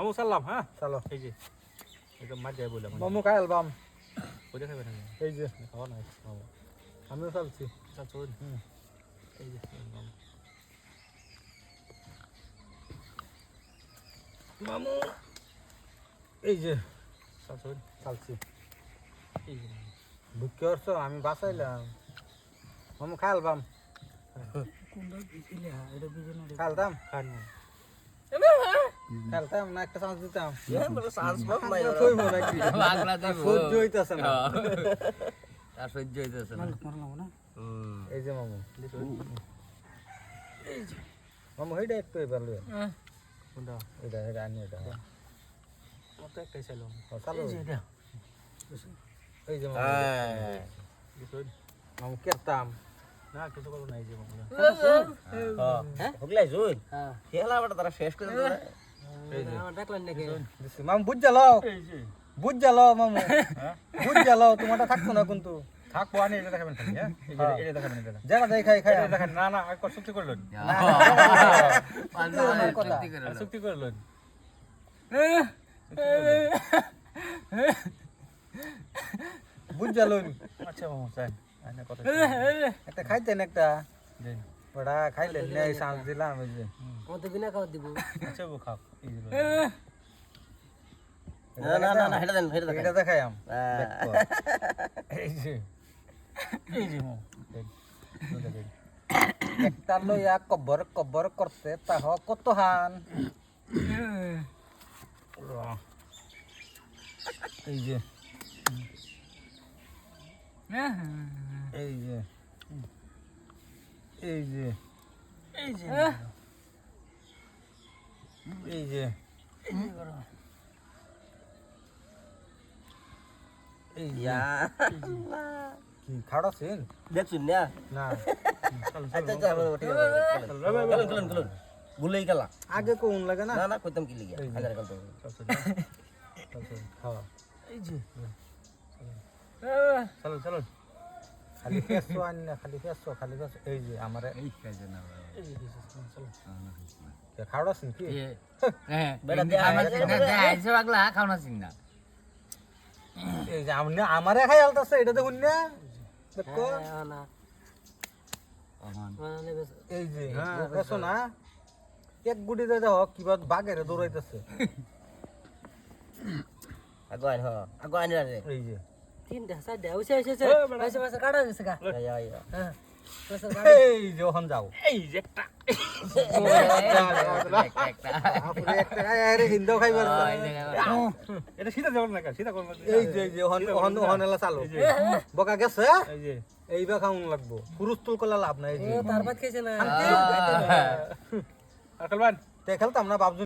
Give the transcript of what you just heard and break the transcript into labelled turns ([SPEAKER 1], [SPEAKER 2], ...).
[SPEAKER 1] মামু সারলাম হ্যাঁ?
[SPEAKER 2] চলো
[SPEAKER 1] এই যে একদম মার যায় বললাম
[SPEAKER 2] মামু খাই আলবাম
[SPEAKER 1] ওইটা খাবে না?
[SPEAKER 2] এই যে।
[SPEAKER 1] খাওয়া নাই মামু।
[SPEAKER 2] আমিও চালছি।
[SPEAKER 1] চল চল
[SPEAKER 2] হুম।
[SPEAKER 1] এই যে মামু।
[SPEAKER 2] মামু! এই যে।
[SPEAKER 1] চল চল
[SPEAKER 2] চালছি।
[SPEAKER 1] এই যে।
[SPEAKER 2] বুকে করছ আমি বাঁচাইলাম। মামু খাই আলবাম খেলতাম
[SPEAKER 1] খান।
[SPEAKER 2] খেলতাম না একটা চান্স দিতাম।
[SPEAKER 3] চান্স পাব নাই
[SPEAKER 2] কইবো নাকি?
[SPEAKER 4] বাগলা দিব।
[SPEAKER 2] সহ্য হইতাছে না।
[SPEAKER 4] আর সহ্য হইতেছে না।
[SPEAKER 2] এই যে মামু। মামু হেইটা একটু এবার লই
[SPEAKER 1] কোনটা
[SPEAKER 2] এটা এটা আনি এটা।
[SPEAKER 1] আমার তো একটাই
[SPEAKER 2] চালো
[SPEAKER 1] এই যে এটা।
[SPEAKER 2] এই যে মামু।
[SPEAKER 3] হ্যাঁ।
[SPEAKER 2] মামু কেতাম
[SPEAKER 1] না কিছু করব না এই যে মামু
[SPEAKER 3] হ্যাঁ। হগলাই জুই খেলা বড় তারা শেষ করে
[SPEAKER 2] মামু বুঝ
[SPEAKER 1] যে
[SPEAKER 2] বুঝ মামু বুঝ জালো তোমারটা থাকতো না কিন্তু
[SPEAKER 1] থাকব আনি এটা দেখাবেন হ্যাঁ এটা দেখাবেন এটা
[SPEAKER 2] জায়গা দেখাই খাই খাই
[SPEAKER 1] এটা দেখান না না আর চুক্তি করলেন চুক্তি করলেন
[SPEAKER 2] বুঝ জালো
[SPEAKER 1] আচ্ছা মামু
[SPEAKER 2] একটা খাইতেন একটা ওটা খাইলেন না এই চান্স দিলাম এই যে
[SPEAKER 1] আচ্ছা বউ খাও এই যে
[SPEAKER 3] না না না না হেটা দেন হেটা
[SPEAKER 2] এটা
[SPEAKER 3] দেন
[SPEAKER 2] দেখাইম
[SPEAKER 3] হ্যাঁ।
[SPEAKER 2] দেখো। এই যে
[SPEAKER 1] এই যে দেন
[SPEAKER 2] একটা লইয়া কব্বর কব্বর করতে তাহ কত হান এই যে এই যে এই যে
[SPEAKER 1] এই যে
[SPEAKER 2] এই যে এই যে
[SPEAKER 3] ইয়া
[SPEAKER 2] কি খাড়াছেন
[SPEAKER 3] দেখছুন না
[SPEAKER 2] না
[SPEAKER 3] আচ্ছা আচ্ছা আমার ঠিক আছে চলুন চলুন চলুন গুলাই খেলা
[SPEAKER 2] আগে কোন লাগে না
[SPEAKER 3] না না কইতাম কি লিগা হাজার কাল তো
[SPEAKER 2] খাওয়া
[SPEAKER 1] এই যে চলো চলো
[SPEAKER 2] খালি ফেসো আন না খালি ফেসো খালি ফেসো এই যে আমারে।
[SPEAKER 1] এই যে চলো।
[SPEAKER 2] খাড়াছেন কি
[SPEAKER 3] বেটা দে
[SPEAKER 4] বাগলা খাওনা সিং না
[SPEAKER 2] এই যে আমনে আমারে খাই আলতাছে এটা দেখুন না। দেখো এই যে দেখো না। এক গুটি দে দাও কিবা বাগেরে দৌড়াইতেছে।
[SPEAKER 3] আগো আইন হ রে।
[SPEAKER 2] এই যে। এই যে ওখান যাও
[SPEAKER 1] এই যে একটা
[SPEAKER 2] আপনি একটা খাই আরে হিন্দু খাইবার
[SPEAKER 1] এটা সিধা যাবেন না সিধা করবেন
[SPEAKER 2] এই যে এই যে ওখান ওখান ওখান এলা চালো। বকা গেছে?
[SPEAKER 1] এই যে।
[SPEAKER 2] এইবার লাগবো। পুরুষ তুল করলে লাভ নাই এই যে।
[SPEAKER 1] আর খেলবেন
[SPEAKER 2] তে খেলতাম না বাবজু